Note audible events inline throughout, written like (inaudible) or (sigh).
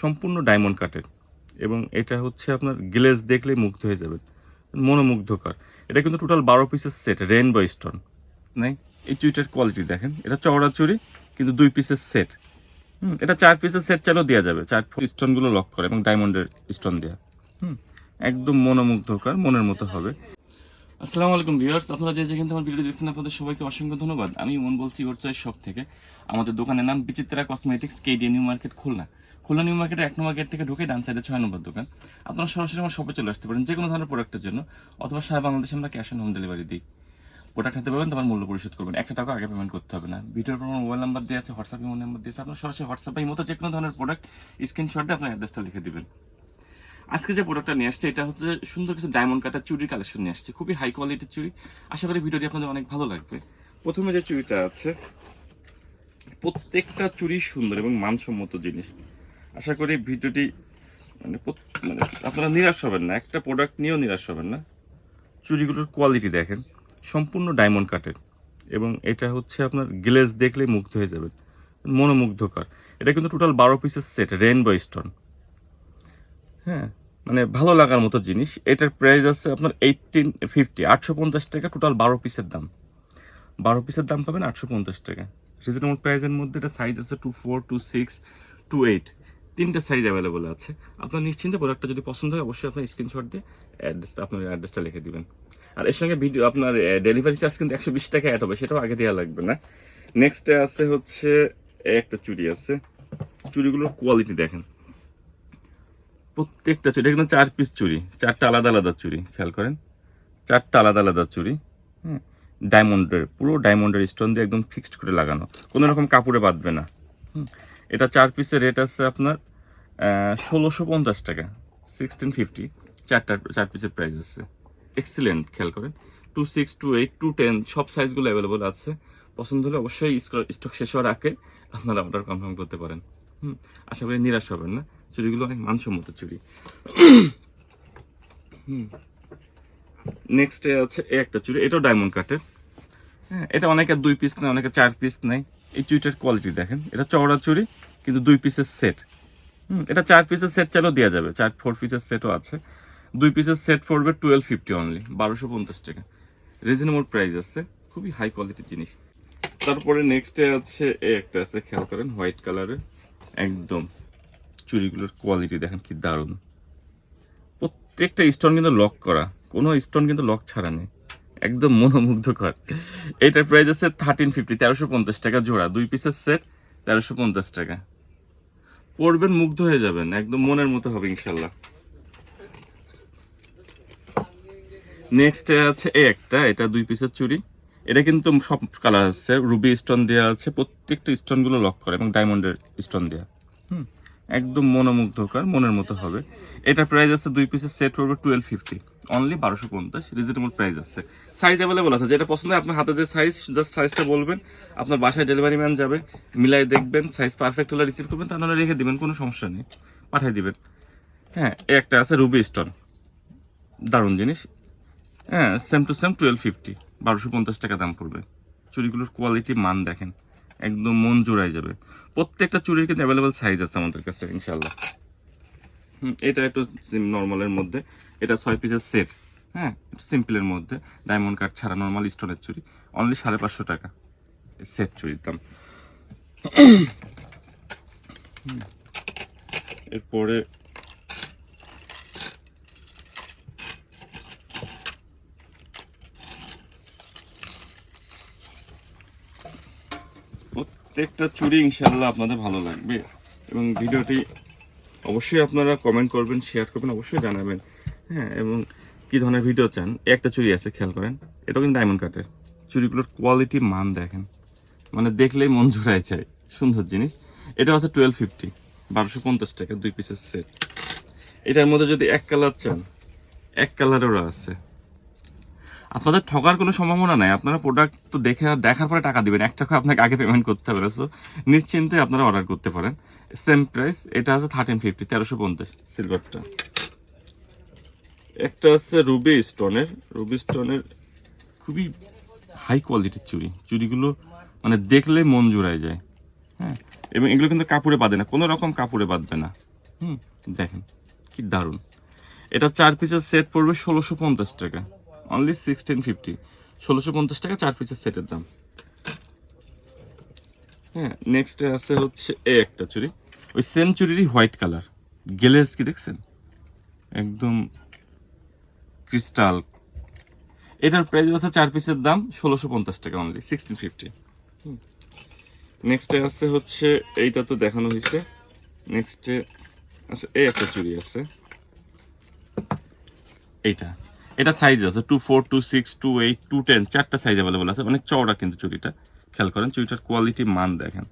সম্পূর্ণ ডায়মন্ড কাটের। এবং এটা হচ্ছে আপনার গ্লেজ দেখলেই মুগ্ধ হয়ে যাবেন। মনোমুগ্ধকর। এটা কিন্তু টোটাল বারো পিসের সেট রেনবো স্টোন নাই? এই চুড়িটার কোয়ালিটি দেখেন। এটা চওড়া চুড়ি, কিন্তু দুই পিসের সেট হুম, এটা চার পিসের সেট চালও দেওয়া যাবে। চার স্টোনগুলো লক করে এবং ডায়মন্ডের স্টোন দেওয়া হুম, একদম মনোমুগ্ধকর, মনের মতো হবে। আসসালামু আলাইকুম ভিউয়ার্স আপনারা যে যেখান আমার ভিডিও দেখছেন, আপনাদের সবাইকে অসংখ্য ধন্যবাদ। আমি মন বলছি ওরচাই শপ থেকে। আমাদের দোকানের নাম Bichitra cosmetics KD new market Khulna. Khulna new মার্কেটে এক নম্বর গেট থেকে ঢুকে ডান সাইডে ছয় নম্বর দোকান। আপনারা সরাসরি আমার শপে চলে আসতে পারেন যে কোনো ধরনের প্রোডাক্টের জন্য, অথবা সারা বাংলাদেশে আমরা ক্যাশ অন হোম ডেলিভারি দিই। প্রোডাক্ট হাতে পাবেন তারপর মূল্য পরিশোধ করবেন। একটা টাকা আগে পেমেন্ট করতে হবে না। ভিডিওর পর মোবাইল নাম্বার দিয়ে আছে হোয়াটসঅ্যাপ ইমো নাম্বার দিয়েছে আপনার সরাসরি হোয়াটসঅ্যাপে মতো যে কোনো ধরনের প্রোডাক্ট স্ক্রিনশট দিয়ে আপনার অ্যাড্রেসটা লিখে দেবেন। আজকে যে প্রোডাক্টটা নিয়ে আসছে, এটা হচ্ছে সুন্দর কিছু ডায়মন্ড কাটার চুরির কালেকশন নিয়ে আসছে। খুবই হাই কোয়ালিটির চুড়ি আশা করি ভিডিওটি আপনাদের অনেক ভালো লাগবে। প্রথমে যে চুড়িটা আছে, প্রত্যেকটা চুড়ি সুন্দর এবং মানসম্মত জিনিস। আশা করি ভিডিওটি মানে মানে আপনারা নিরাশ হবেন না। একটা প্রোডাক্ট নিয়েও নিরাশ হবেন না। চুড়িগুলোর কোয়ালিটি দেখেন, সম্পূর্ণ ডায়মন্ড কাটের এবং এটা হচ্ছে আপনার গ্লেজ দেখলেই মুগ্ধ হয়ে যাবেন, মনোমুগ্ধকর। এটা কিন্তু টোটাল বারো পিসের সেট রেনবো স্টোন হ্যাঁ মানে ভালো লাগার মতো জিনিস। এটার প্রাইস আছে আপনার এইটিন ফিফটি আটশো পঞ্চাশ টাকা টোটাল বারো পিসের দাম। বারো পিসের দাম পাবেন আটশো পঞ্চাশ টাকা। রিজনেবল প্রাইসের মধ্যে এটা সাইজ আছে two four two six two eight তিনটে সাইজ অ্যাভেলেবল আছে। আপনার নিশ্চিন্তে প্রোডাক্টটা যদি পছন্দ হয় অবশ্যই আপনার স্ক্রিনশট দিয়ে অ্যাড্রেসটা আপনার অ্যাড্রেসটা লিখে দিবেন। আর এর সঙ্গে ভিডিও আপনার ডেলিভারি চার্জ কিন্তু একশো বিশ টাকা অ্যাড হবে সেটাও আগে দেওয়া লাগবে না। নেক্সটে আছে হচ্ছে একটা চুড়ি আছে। চুড়িগুলোর কোয়ালিটি দেখেন। প্রত্যেকটা চুড়ি কিন্তু চার পিস চুড়ি চারটা আলাদা আলাদা চুড়ি খেয়াল করেন। চারটা আলাদা আলাদা চুড়ি হ্যাঁ ডায়মন্ডের পুরো ডায়মন্ডের স্টোন দিয়ে একদম ফিক্সড করে লাগানো। কোনো রকম কাপড়ে বাঁধবে না। হুম, এটা চার পিসের রেট আছে আপনার ষোলোশো পঞ্চাশ টাকা। সিক্সটিন ফিফটি চারটা, চার পিসের প্রাইস আছে। এক্সিলেন্ট খেয়াল করেন। Two six two eight two ten সব সাইজগুলো অ্যাভেলেবল আছে। পছন্দ হলে অবশ্যই স্টক শেষ হওয়ার আগে আপনারা অর্ডার কনফার্ম করতে পারেন। হুম, আশা করি নিরাশ হবেন না। চুড়িগুলো অনেক মানসম্মত চুড়ি। নেক্সটে আছে এই একটা চুড়ি, এটাও ডায়মন্ড কাটের হ্যাঁ এটা অনেকে দুই পিস নেয়, অনেকে চার পিস নেয়। এই চুড়িটার কোয়ালিটি দেখেন। এটা চওড়া চুড়ি, কিন্তু দুই পিসের সেট হুম, এটা চার পিসের সেট চালও দেওয়া যাবে। চার ফোর পিসের সেটও আছে। দুই পিসের সেট পড়বে টুয়েলভ ফিফটি অনলি বারোশো পঞ্চাশ টাকা। রিজনেবল প্রাইস আছে, খুবই হাই কোয়ালিটির জিনিস। তারপরে নেক্সটে আছে, এই একটা আছে, খেয়াল করেন হোয়াইট কালারের একদম চুড়িগুলোর কোয়ালিটি দেখেন কি দারুণ। প্রত্যেকটা স্টোন কিন্তু লক করা, কোনো স্টোন কিন্তু লক ছাড়া নেই। একদম মনোমুগ্ধকর। এটার প্রাইস আছে থার্টিন ফিফটি তেরোশো পঞ্চাশ টাকা জোড়া। দুই পিসের সেট তেরোশো পঞ্চাশ টাকা। পড়বেন, মুগ্ধ হয়ে যাবেন। একদম মনের মতো হবে, ইনশাল্লাহ। নেক্সট আছে এই একটা, এটা দুই পিসের চুড়ি। এটা কিন্তু সব কালার আছে রুবি স্টোন দেওয়া আছে, প্রত্যেকটা স্টোনগুলো লক করে, এবং ডায়মন্ডের স্টোন দেওয়া হুম, একদম মনোমুগ্ধকর, মনের মতো হবে। এটা প্রাইস আছে দুই পিসের সেট পড়বে টুয়েলভ ফিফটি অনলি বারোশো পঞ্চাশ রিজনেবল প্রাইস আছে। সাইজ অ্যাভেলেবল আছে, যেটা পছন্দ আপনার হাতে যে সাইজ জাস্ট সাইজটা বলবেন, আপনার বাসায় ডেলিভারি ম্যান যাবে, মিলাই দেখবেন সাইজ পারফেক্ট হলে রিসিভ করবেন তাহলে রেখে দেবেন, কোনো সমস্যা নেই, পাঠিয়ে দিবেন। হ্যাঁ একটা আছে রুবি স্টোন দারুণ জিনিস। হ্যাঁ same to same twelve fifty বারোশো পঞ্চাশ টাকা দাম পড়বে। চুড়িগুলোর কোয়ালিটি মান দেখেন, একদম মন জোড়াই যাবে। প্রত্যেকটা চুড়ির কিন্তু অ্যাভেলেবেল সাইজ আছে আমাদের কাছে ইনশাল্লাহ এটা একটু নর্মালের মধ্যে। এটা ছয় পিসের সেট হ্যাঁ? সিম্পলের মধ্যে। ডায়মন্ড কাট ছাড়া নর্মাল স্টোনের চুড়ি। অনলি সাড়ে পাঁচশো টাকা সেট চুড়ির দাম। এরপরে প্রত্যেকটা চুড়ি ইনশাল্লাহ আপনাদের ভালো লাগবে। এবং ভিডিওটি অবশ্যই আপনারা কমেন্ট করবেন শেয়ার করবেন, অবশ্যই জানাবেন। হ্যাঁ এবং কী ধরনের ভিডিও চান? একটা চুরি আছে, খেয়াল করেন। এটা কিন্তু ডায়মন্ড কাটের চুরিগুলোর কোয়ালিটি মান দেখেন। মানে দেখলেই মন জোড়ায় চাই সুন্দর জিনিস। এটা আছে টুয়েলভ ফিফটি বারোশো পঞ্চাশ টাকা, দুই পিসের সেট এটার মধ্যে যদি এক কালার চান, এক কালারেরও আছে। আপনাদের ঠকার কোনো সম্ভাবনা নাই। আপনারা প্রোডাক্ট তো দেখে দেখার পরে টাকা দেবেন। এক টাকা আপনাকে আগে পেমেন্ট করতে হবে সো নিশ্চিন্তে আপনারা অর্ডার করতে পারেন। সেম প্রাইস এটা আছে থার্টিন ফিফটি তেরোশো পঞ্চাশ সিলভারটা একটা আছে রুবি স্টোনের রুবি স্টোনের খুবই হাই কোয়ালিটির চুড়ি। চুড়িগুলো মানে দেখলে মন জুড়ায় যায়। হ্যাঁ? এবং এগুলো কিন্তু কাপড়ে বাঁধে না। কোনো রকম কাপড়ে বাঁধবে না। হুম? দেখেন, কি দারুণ। এটা চার পিসের সেট পড়বে ষোলোশো পঞ্চাশ টাকা। অনলি সিক্সটিন ফিফটি ষোলোশো পঞ্চাশ টাকা, চার পিসের সেটের দাম। হ্যাঁ নেক্সট আছে হচ্ছে এ একটা চুরি ওই সেম চুরিরই হোয়াইট কালার গেলেস কি দেখছেন? একদম ক্রিস্টাল এটার প্রাইস আছে চার পিসের দাম, ষোলোশো পঞ্চাশ টাকা অনলি সিক্সটিন ফিফটি নেক্সটে আছে হচ্ছে, এইটা তো দেখানো হয়েছে। নেক্সটে আচ্ছা এই একটা চুরি আছে। এইটা। এটা সাইজ আছে two four two six two eight two ten চারটা সাইজ অ্যাভেলেবল আছে। অনেক চওড়া কিন্তু চুড়িটা, খেয়াল করেন, চুড়িটার কোয়ালিটি মান দেখেন।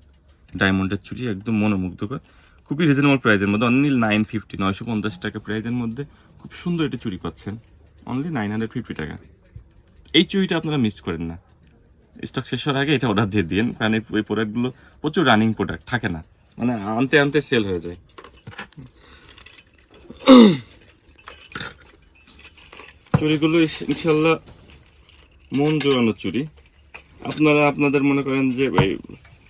ডায়মন্ডের চুড়ি একদম মনোমুগ্ধকর। খুবই রিজনেবল প্রাইসের মধ্যে অনলি নাইন ফিফটি নয়শো পঞ্চাশ টাকা প্রাইসের মধ্যে খুব সুন্দর একটি চুরি পাচ্ছেন। অনলি নাইন হান্ড্রেড ফিফটি টাকা। এই চুরিটা আপনারা মিস করেন না। স্টক শেষ হওয়ার আগে এটা অর্ডার দিয়ে দিন কারণ এই প্রোডাক্টগুলো প্রচুর রানিং প্রোডাক্ট থাকে না। মানে আনতে আনতে সেল হয়ে যায়। চুড়িগুলো ইস- ইনশাল্লাহ মন জোড়ানো চুড়ি আপনারা আপনাদের মনে করেন যে এই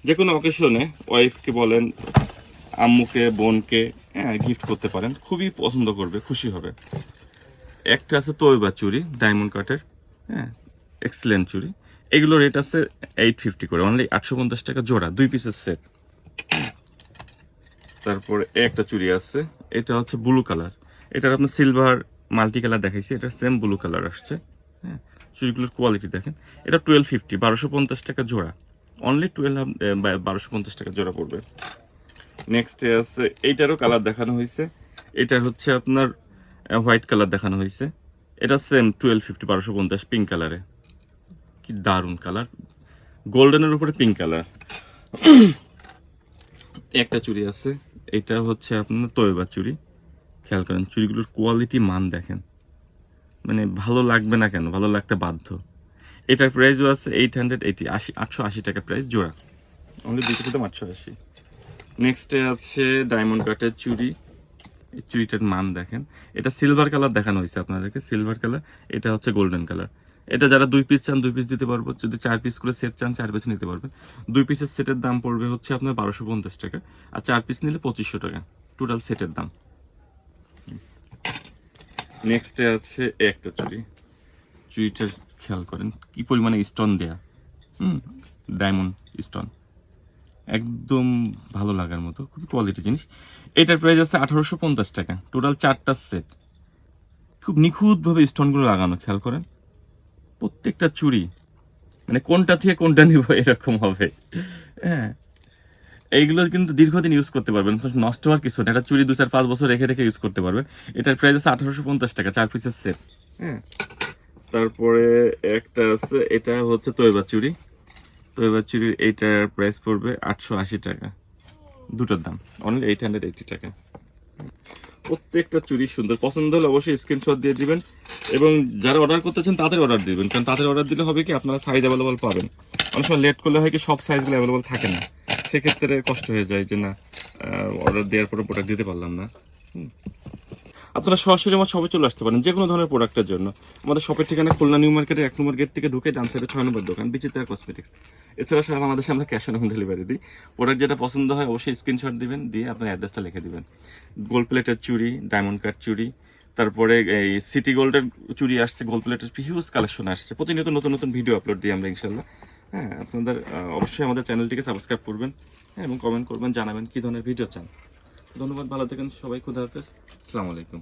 যে কোনো অকেশনে ওয়াইফকে বলেন, আম্মুকে, বোনকে হ্যাঁ গিফট করতে পারেন, খুবই পছন্দ করবে, খুশি হবে। একটা আছে তৈবা চুড়ি ডায়মন্ড কাটের হ্যাঁ এক্সেলেন্ট চুরি। এগুলো রেট আছে এইট ফিফটি করে অনলি আটশো পঞ্চাশ টাকা জোড়া, দুই পিসের সেট তারপরে একটা চুড়ি আছে, এটা হচ্ছে ব্লু কালার এটার আপনার সিলভার মাল্টি কালার দেখাইছি, এটা সেম ব্লু কালার আসছে হ্যাঁ চুড়িগুলোর কোয়ালিটি দেখেন। এটা টুয়েলভ ফিফটি বারোশো পঞ্চাশ টাকা জোড়া। অনলি টুয়েলভ বারোশো পঞ্চাশ টাকা জোড়া পড়বে। নেক্সটে আছে, এইটারও কালার দেখানো হয়েছে এটার হচ্ছে আপনার হোয়াইট কালার দেখানো হয়েছে এটা সেম টুয়েলভ ফিফটি বারোশো পঞ্চাশ পিঙ্ক কালারে কি দারুণ কালার গোল্ডেনের উপরে পিঙ্ক কালার (coughs) একটা চুড়ি আছে, এটা হচ্ছে আপনার তৈবা চুড়ি খেয়াল করেন, চুড়িগুলোর কোয়ালিটি মান দেখেন। মানে ভালো লাগবে না কেন? ভালো লাগতে বাধ্য। এটার প্রাইসও আছে এইট হান্ড্রেড এইটি আশি, আটশো আশি টাকা প্রাইস জোড়া। অনলি দুটো দাম আটশো আশি নেক্সটে আছে ডায়মন্ড কাটের চুড়ি। এই চুড়িটার মান দেখেন। এটা সিলভার কালার দেখানো হয়েছে আপনাদেরকে। সিলভার কালার এটা হচ্ছে গোল্ডেন কালার এটা যারা দুই পিস চান, দুই পিস দিতে পারব। যদি চার পিস করে সেট চান, চার পিস নিতে পারবেন। দুই পিসের সেটের দাম পড়বে হচ্ছে আপনার বারোশো পঞ্চাশ টাকা। আর চার পিস নিলে পঁচিশশো টাকা। টোটাল সেটের দাম। নেক্সটে আছে একটা চুড়ি। চুড়িটার খেয়াল করেন, কি পরিমাণে স্টোন দেয়া। হুম ডায়মন্ড স্টোন একদম ভালো লাগার মতো, খুবই কোয়ালিটি জিনিস। এটার প্রাইস আছে আঠারোশো পঞ্চাশ টাকা। টোটাল চারটা সেট খুব নিখুঁতভাবে স্টোনগুলো লাগানো, খেয়াল করেন। প্রত্যেকটা চুড়ি মানে কোনটা থেকে কোনটা নিব এরকম হবে। হ্যাঁ এইগুলো কিন্তু দীর্ঘদিন ইউজ করতে পারবেন। নষ্ট হওয়ার কিছু না এটা চুরি দু চার পাঁচ বছর রেখে রেখে ইউজ করতে পারবেন। এটার প্রাইস আছে আঠারোশো পঞ্চাশ টাকা চার পিসের সেট হ্যাঁ তারপরে একটা আছে এটা হচ্ছে তৈবা চুরি। তৈবা চুড়ির এইটার প্রাইস পড়বে আটশো আশি টাকা। দুটোর দাম। অনলি এইট হান্ড্রেড এইটি টাকা। প্রত্যেকটা চুরি সুন্দর। পছন্দ হলে অবশ্যই স্ক্রিনশট দিয়ে দিবেন এবং যারা অর্ডার করতেছেন তাদের অর্ডার দিবেন। কারণ তাদের অর্ডার দিলে হবে কি আপনারা সাইজ অ্যাভেলেবল পাবেন। অনেক সময় লেট করলে হয় কি সব সাইজগুলো অ্যাভেলেবল থাকে না। সেক্ষেত্রে কষ্ট হয়ে যায় যে না অর্ডার দেওয়ার পরে প্রোডাক্ট দিতে পারলাম না। আপনারা সরাসরি আমার শপে চলে আসতে পারেন যে কোনো ধরনের প্রোডাক্টের জন্য। আমাদের শপের ঠিকানা খুলনা নিউ মার্কেটে এক নম্বর গেট থেকে ঢুকে ডান সাইডে ছয় নম্বর দোকান, বিচিত্রা কসমেটিক্স এছাড়া সারা বাংলাদেশে আমরা ক্যাশ অন হোম ডেলিভারি দিই। প্রোডাক্ট যেটা পছন্দ হয় অবশ্যই স্ক্রিনশট দিবেন, দিয়ে আপনার অ্যাড্রেসটা লিখে দিবেন। গোল্ড প্লেটের চুড়ি ডায়মন্ড কাট চুড়ি, তারপরে এই সিটি গোল্ডের চুড়ি আসছে গোল্ড প্লেটের হিউজ কালেকশন আসছে। প্রতিনিয়ত নতুন নতুন ভিডিও আপলোড দিই আমরা ইনশাল্লাহ হ্যাঁ আপনাদের অবশ্যই আমাদের চ্যানেলটিকে সাবস্ক্রাইব করবেন হ্যাঁ এবং কমেন্ট করবেন, জানাবেন কী ধরনের ভিডিও চান। ধন্যবাদ, ভালো থাকেন, সবাই, খুদা হাফেজ। আসসালামু আলাইকুম।